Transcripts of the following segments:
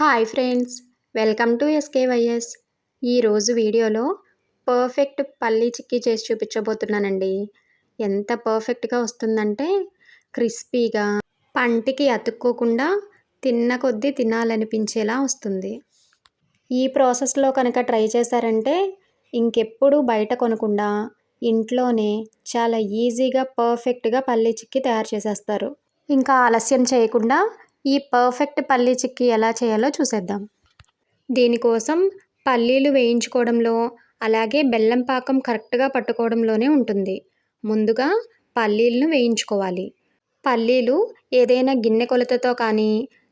Hi friends welcome to SKYS. ఈరోజు వీడియోలో perfect పల్లీ చిక్కీ చేసి చూపించబోతున్నానండి. ఎంత పర్ఫెక్ట్గా వస్తుందంటే క్రిస్పీగా పంటికి అతుక్కోకుండా తిన్న కొద్దీ తినాలనిపించేలా వస్తుంది. ఈ ప్రాసెస్లో కనుక ట్రై చేశారంటే ఇంకెప్పుడు బయట కొనకుండా ఇంట్లోనే చాలా ఈజీగా పర్ఫెక్ట్గా పల్లీ చిక్కీ తయారు చేసేస్తారు. ఇంకా ఆలస్యం చేయకుండా ఈ పర్ఫెక్ట్ పల్లీ చిక్కీ ఎలా చేయాలో చూసేద్దాం. దీనికోసం పల్లీలు వేయించుకోవడంలో అలాగే బెల్లం పాకం కరెక్ట్గా పట్టుకోవడంలోనే ఉంటుంది. ముందుగా పల్లీలను వేయించుకోవాలి. పల్లీలు ఏదైనా గిన్నె కొలతతో కానీ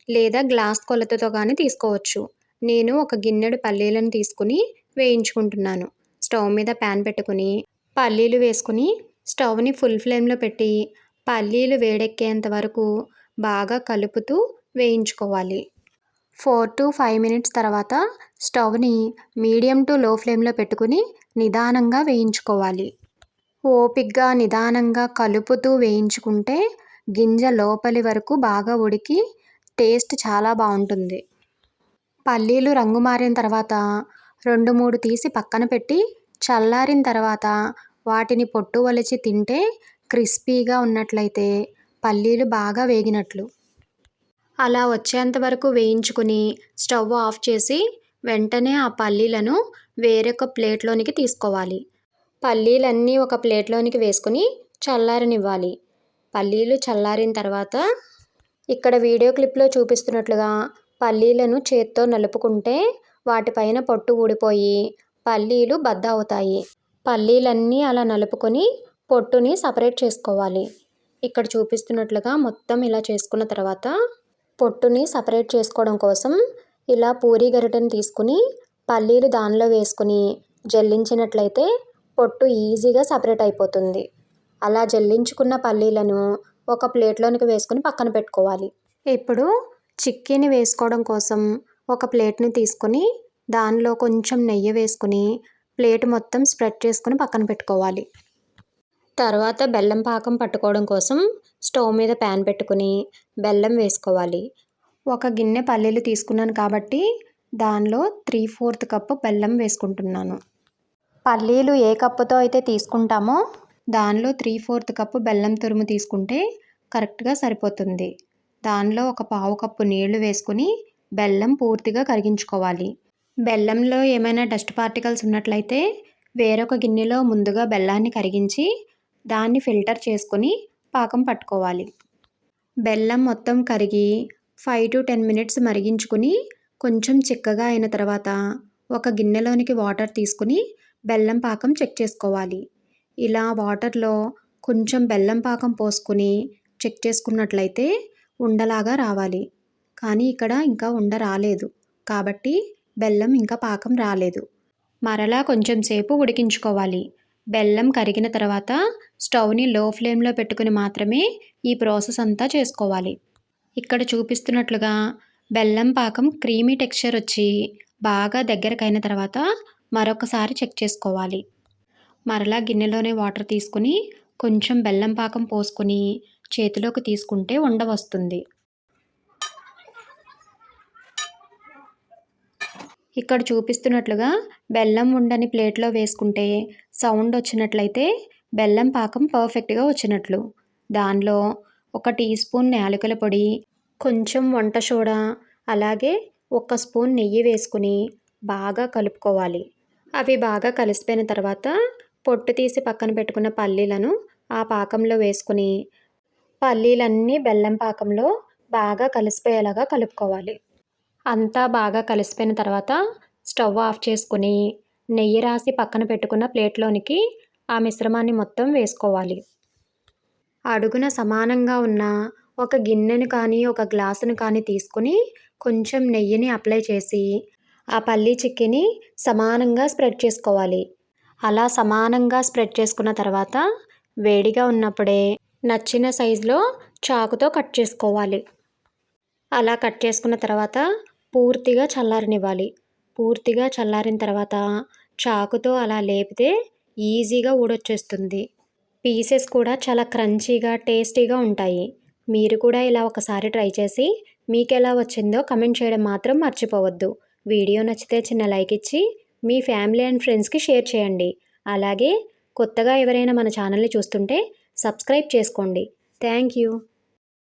లేదా గ్లాస్ కొలతతో కానీ తీసుకోవచ్చు. నేను ఒక గిన్నెడు పల్లీలను తీసుకుని వేయించుకుంటున్నాను. స్టవ్ మీద ప్యాన్ పెట్టుకుని పల్లీలు వేసుకుని స్టవ్ని ఫుల్ ఫ్లేమ్లో పెట్టి పల్లీలు వేడెక్కేంత వరకు బాగా కలుపుతూ వేయించుకోవాలి. ఫోర్ టు ఫైవ్ మినిట్స్ తర్వాత స్టవ్ని మీడియం టు లో ఫ్లేమ్లో పెట్టుకుని నిదానంగా వేయించుకోవాలి. ఓపిగ్గా నిదానంగా కలుపుతూ వేయించుకుంటే గింజ లోపలి వరకు బాగా ఉడికి టేస్ట్ చాలా బాగుంటుంది. పల్లీలు రంగు మారిన తర్వాత రెండు మూడు తీసి పక్కన పెట్టి చల్లారిన తర్వాత వాటిని పొట్టు వలిచి తింటే క్రిస్పీగా ఉన్నట్లయితే పల్లీలు బాగా వేగినట్లు. అలా వచ్చేంత వరకు వేయించుకుని స్టవ్ ఆఫ్ చేసి వెంటనే ఆ పల్లీలను వేరొక ప్లేట్లోనికి తీసుకోవాలి. పల్లీలన్నీ ఒక ప్లేట్లోనికి వేసుకుని చల్లారనివ్వాలి. పల్లీలు చల్లారిన తర్వాత ఇక్కడ వీడియో క్లిప్లో చూపిస్తున్నట్లుగా పల్లీలను చేత్తో నలుపుకుంటే వాటిపైన పొట్టు ఊడిపోయి పల్లీలు బద్ద అవుతాయి పల్లీలన్నీ అలా నలుపుకొని పొట్టుని సపరేట్ చేసుకోవాలి. ఇక్కడ చూపిస్తున్నట్లుగా మొత్తం ఇలా చేసుకున్న తర్వాత పొట్టుని సపరేట్ చేసుకోవడం కోసం ఇలా పూరీ గరిటెని తీసుకుని పల్లీలు దానిలో వేసుకుని జల్లించినట్లయితే పొట్టు ఈజీగా సపరేట్ అయిపోతుంది. అలా జల్లించుకున్న పల్లీలను ఒక ప్లేట్లోనికి వేసుకుని పక్కన పెట్టుకోవాలి. ఇప్పుడు చిక్కీని వేసుకోవడం కోసం ఒక ప్లేట్ని తీసుకొని దానిలో కొంచెం నెయ్యి వేసుకుని ప్లేట్ మొత్తం స్ప్రెడ్ చేసుకుని పక్కన పెట్టుకోవాలి. తర్వాత బెల్లం పాకం పట్టుకోవడం కోసం స్టవ్ మీద ప్యాన్ పెట్టుకుని బెల్లం వేసుకోవాలి. ఒక గిన్నె పల్లీలు తీసుకున్నాను కాబట్టి దానిలో త్రీ ఫోర్త్ కప్పు బెల్లం వేసుకుంటున్నాను. పల్లీలు ఏ కప్పుతో అయితే తీసుకుంటామో దానిలో త్రీ ఫోర్త్ కప్పు బెల్లం తురుము తీసుకుంటే కరెక్ట్గా సరిపోతుంది. దానిలో ఒక పావు కప్పు నీళ్ళు వేసుకుని బెల్లం పూర్తిగా కరిగించుకోవాలి. బెల్లంలో ఏమైనా డస్ట్ పార్టికల్స్ ఉన్నట్లయితే వేరొక గిన్నెలో ముందుగా బెల్లాన్ని కరిగించి దాన్ని ఫిల్టర్ చేసుకొని పాకం పట్టుకోవాలి. బెల్లం మొత్తం కరిగి ఫైవ్ టు టెన్ మినిట్స్ మరిగించుకుని కొంచెం చిక్కగా అయిన తర్వాత ఒక గిన్నెలోనికి వాటర్ తీసుకుని బెల్లం పాకం చెక్ చేసుకోవాలి. ఇలా వాటర్లో కొంచెం బెల్లం పాకం పోసుకుని చెక్ చేసుకున్నట్లయితే ఉండలాగా రావాలి. కానీ ఇక్కడ ఇంకా ఉండ రాలేదు. కాబట్టి బెల్లం ఇంకా పాకం రాలేదు. మరలా కొంచెం సేపు ఉడికించుకోవాలి. బెల్లం కరిగిన తర్వాత స్టవ్ని లో ఫ్లేమ్లో పెట్టుకుని మాత్రమే ఈ ప్రాసెస్ అంతా చేసుకోవాలి. ఇక్కడ చూపిస్తున్నట్లుగా బెల్లం పాకం క్రీమీ టెక్స్చర్ వచ్చి బాగా దగ్గరకైన తర్వాత మరొకసారి చెక్ చేసుకోవాలి. మరలా గిన్నెలోనే వాటర్ తీసుకుని కొంచెం బెల్లం పాకం పోసుకొని చేతిలోకి తీసుకుంటే ఉండవస్తుంది ఇక్కడ చూపిస్తున్నట్లుగా బెల్లం ఉండని ప్లేట్లో వేసుకుంటే సౌండ్ వచ్చినట్లయితే బెల్లం పాకం పర్ఫెక్ట్గా వచ్చినట్లు. దానిలో ఒక టీ స్పూన్ యాలకుల పొడి కొంచెం వంట సోడా అలాగే ఒక స్పూన్ నెయ్యి వేసుకుని బాగా కలుపుకోవాలి. అవి బాగా కలిసిపోయిన తర్వాత పొట్టు తీసి పక్కన పెట్టుకున్న పల్లీలను ఆ పాకంలో వేసుకుని పల్లీలన్నీ బెల్లం పాకంలో బాగా కలిసిపోయేలాగా కలుపుకోవాలి. అంతా బాగా కలిసిపోయిన తర్వాత స్టవ్ ఆఫ్ చేసుకుని నెయ్యి రాసి పక్కన పెట్టుకున్న ప్లేట్లోనికి ఆ మిశ్రమాన్ని మొత్తం వేసుకోవాలి. అడుగున సమానంగా ఉన్న ఒక గిన్నెను కానీ ఒక గ్లాసును కానీ తీసుకుని కొంచెం నెయ్యిని అప్లై చేసి ఆ పల్లీ చిక్కిని సమానంగా స్ప్రెడ్ చేసుకోవాలి. అలా సమానంగా స్ప్రెడ్ చేసుకున్న తర్వాత వేడిగా ఉన్నప్పుడే నచ్చిన సైజులో చాకుతో కట్ చేసుకోవాలి. అలా కట్ చేసుకున్న తర్వాత పూర్తిగా చల్లారనివ్వాలి. పూర్తిగా చల్లారిన తర్వాత చాకుతో అలా లేపితే ఈజీగా ఊడొచ్చేస్తుంది. పీసెస్ కూడా చాలా క్రంచీగా టేస్టీగా ఉంటాయి. మీరు కూడా ఇలా ఒకసారి ట్రై చేసి మీకు ఎలా వచ్చిందో కమెంట్ చేయడం మాత్రం మర్చిపోవద్దు. వీడియో నచ్చితే చిన్న లైక్ ఇచ్చి మీ ఫ్యామిలీ అండ్ ఫ్రెండ్స్కి షేర్ చేయండి. అలాగే కొత్తగా ఎవరైనా మన ఛానల్ని చూస్తుంటే సబ్స్క్రైబ్ చేసుకోండి. Thank you.